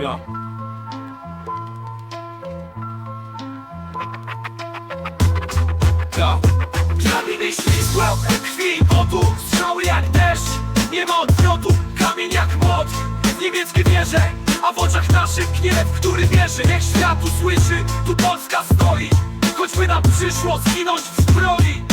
Ja. Ja. Kamień ślizgłe krwi i potu Strzały jak deszcz, nie ma odwrotu Kamień jak młot, niemieckie wieże A w oczach naszych gniew, który wierzy. Niech świat usłyszy, tu Polska stoi. Choćby nam przyszło zginąć w zbroi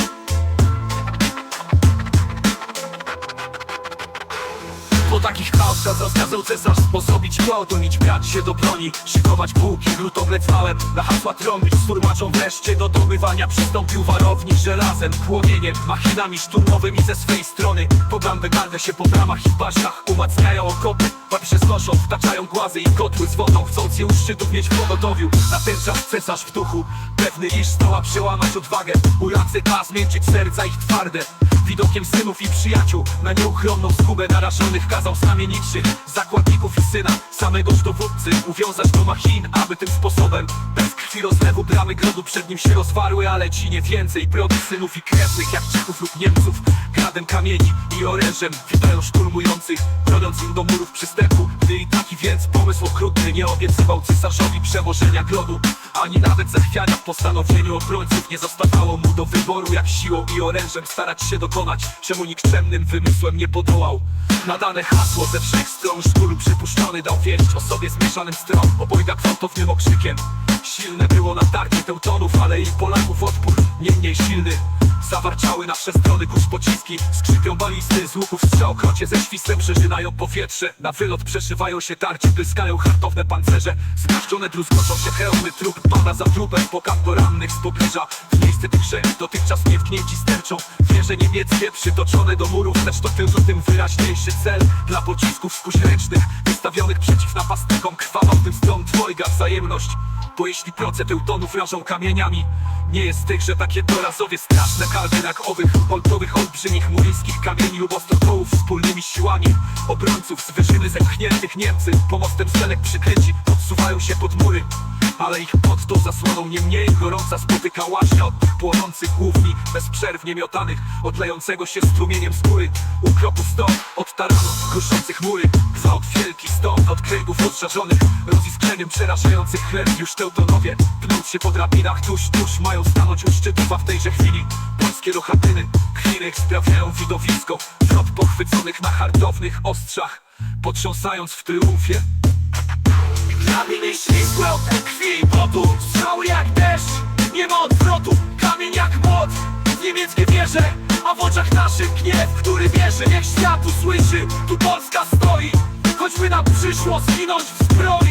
takich chaosach rozkazał cesarz sposobić Unić brać się do broni, szykować bułki Glutoblec małem, na hasła trąbić Z turmaczą wreszcie do dobywania Przystąpił warownik żelazem, płomieniem Machinami szturmowymi ze swej strony Podam wygardę się po bramach i basztach Umacniają okopy, papieże znoszą Wtaczają głazy i kotły z wodą Chcąc je u szczytów mieć w pogotowiu Na ten czas cesarz w duchu Pewny iż zdoła przełamać odwagę Ujący czas zmiękczyć serca ich twarde Widokiem synów i przyjaciół. Na nieuchronną zgubę narażonych kazał znamienitszych Zakładników i syna Samego dowódcy. Uwiązać do machin Aby tym sposobem bez krwi rozlewu Bramy grodu przed nim się rozwarły Ale ci nie więcej. Brody synów i krewnych Jak Czechów lub Niemców Gradem kamieni i orężem. Witają szturmujących Broniąc im do murów przystępu więc pomysł okrutny Nie obiecywał cesarzowi przełożenia grodu. Ani nawet zachwiania w postanowieniu obrońców Nie zostawało mu do wyboru Jak siłą i orężem starać się dokonać Czemu nikczemnym wymysłem nie podołał. Nadane hasło ze wszech stron Sztur przypuszczony dał wieść o sobie zmieszanym stron Obojga gwałtownym okrzykiem. Silne było natarcie teutonów Ale i Polaków odpór. Nie mniej silny Zawarciały na strony kurz pociski. Skrzypią balisty z łuków strzałkrocie Ze świstem przeżynają powietrze. Na wylot przeszywają się tarcie. Błyskają hartowne pancerze. Zmarszczone druzgoczą się hełmy. Trup pada za trupem. Pokap do rannych z pobliża W miejsce tych szef dotychczas nietknięci sterczą Wieże niemieckie przytoczone do murów Lecz to tylko tym wyraźniejszy cel Dla pocisków spóźręcznych Wystawionych przeciw napastnikom tym stron dwojga wzajemność. Bo jeśli proce teutonów rażą kamieniami Nie jest tych, że takie dorazowie straszne kalby jak owych Oltowych olbrzymich muryjskich kamieni lub ostrokołów Wspólnymi siłami. Obrońców z wyżyny zepchniętych Niemcy Pomostem zelek przykryci podsuwają się pod mury ale ich pod tą zasłoną nie mniej gorąca spotyka łaźnia od płonących główni Bezprzerwnie miotanych, odlejącego się strumieniem z góry Ukropów sto od taranów kruszących mury Gwałt wielki stąd od kręgów odżarzonych Roziskrzeniem przerażających chleb już teutonowie Pnąć się po drabinach tuż, tuż mają stanąć u szczytów A w tejże chwili polskie rochatyny Chwinek sprawiają widowisko Wrot pochwyconych na hartownych ostrzach Potrząsając w triumfie Kamień ślizgłe od krwi i potu Strzały jak deszcz, nie ma odwrotu. Kamień jak młot, niemieckie wieże A w oczach naszych gniew, który wierzy Niech świat usłyszy, tu Polska stoi. Choćby nam przyszło zginąć w zbroi